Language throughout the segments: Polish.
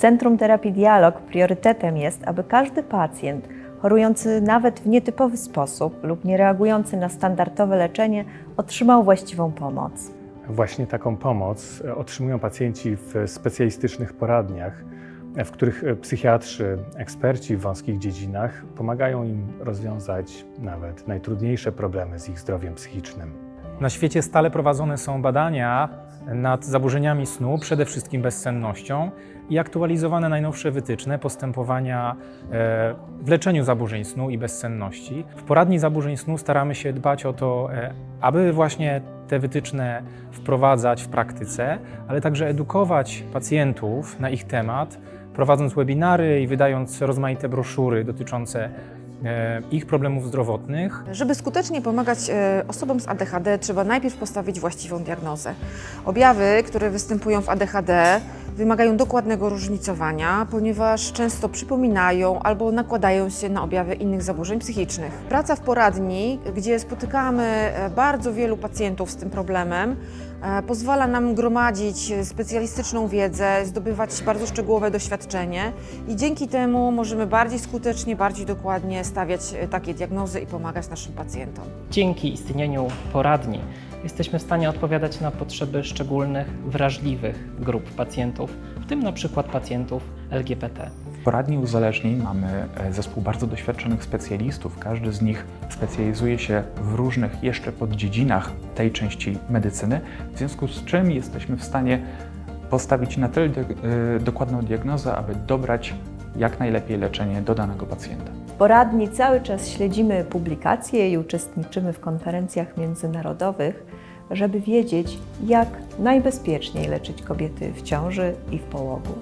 Centrum Terapii Dialog priorytetem jest, aby każdy pacjent chorujący nawet w nietypowy sposób lub nie reagujący na standardowe leczenie otrzymał właściwą pomoc. Właśnie taką pomoc e, otrzymują pacjenci w specjalistycznych poradniach, e, w których e, psychiatrzy, eksperci w wąskich dziedzinach pomagają im rozwiązać nawet najtrudniejsze problemy z ich zdrowiem psychicznym. Na świecie stale prowadzone są badania nad zaburzeniami snu, przede wszystkim bezsennością i aktualizowane najnowsze wytyczne postępowania e, w leczeniu zaburzeń snu i bezsenności. W poradni zaburzeń snu staramy się dbać o to, e, aby właśnie te wytyczne wprowadzać w praktyce, ale także edukować pacjentów na ich temat, prowadząc webinary i wydając rozmaite broszury dotyczące ich problemów zdrowotnych. Żeby skutecznie pomagać e, osobom z ADHD, trzeba najpierw postawić właściwą diagnozę. Objawy, które występują w ADHD, wymagają dokładnego różnicowania, ponieważ często przypominają albo nakładają się na objawy innych zaburzeń psychicznych. Praca w poradni, gdzie spotykamy e, bardzo wielu pacjentów z tym problemem, e, pozwala nam gromadzić specjalistyczną wiedzę, zdobywać bardzo szczegółowe doświadczenie i dzięki temu możemy bardziej skutecznie, bardziej dokładnie stawiać e, takie diagnozy i pomagać naszym pacjentom. Dzięki istnieniu poradni jesteśmy w stanie odpowiadać na potrzeby szczególnych, wrażliwych grup pacjentów, w tym na przykład pacjentów LGBT. W poradni uzależnień mamy e, zespół bardzo doświadczonych specjalistów. Każdy z nich specjalizuje się w różnych jeszcze poddziedzinach tej części medycyny, w związku z czym jesteśmy w stanie postawić na tyle e, dokładną diagnozę, aby dobrać jak najlepiej leczenie do danego pacjenta. Poradni cały czas śledzimy publikacje i uczestniczymy w konferencjach międzynarodowych, żeby wiedzieć, jak najbezpieczniej leczyć kobiety w ciąży i w połogu.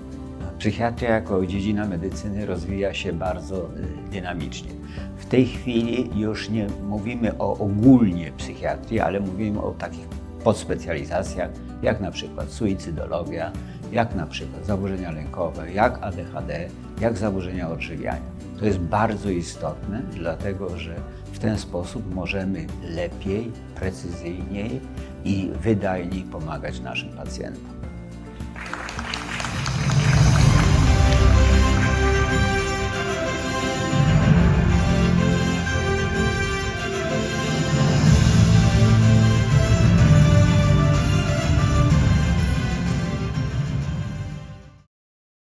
Psychiatria jako dziedzina medycyny rozwija się bardzo y, dynamicznie. W tej chwili już nie mówimy o ogólnie psychiatrii, ale mówimy o takich podspecjalizacjach, jak na przykład suicydologia, jak na przykład zaburzenia lękowe, jak ADHD, jak zaburzenia odżywiania. To jest bardzo istotne, dlatego że w ten sposób możemy lepiej, precyzyjniej i wydajniej pomagać naszym pacjentom.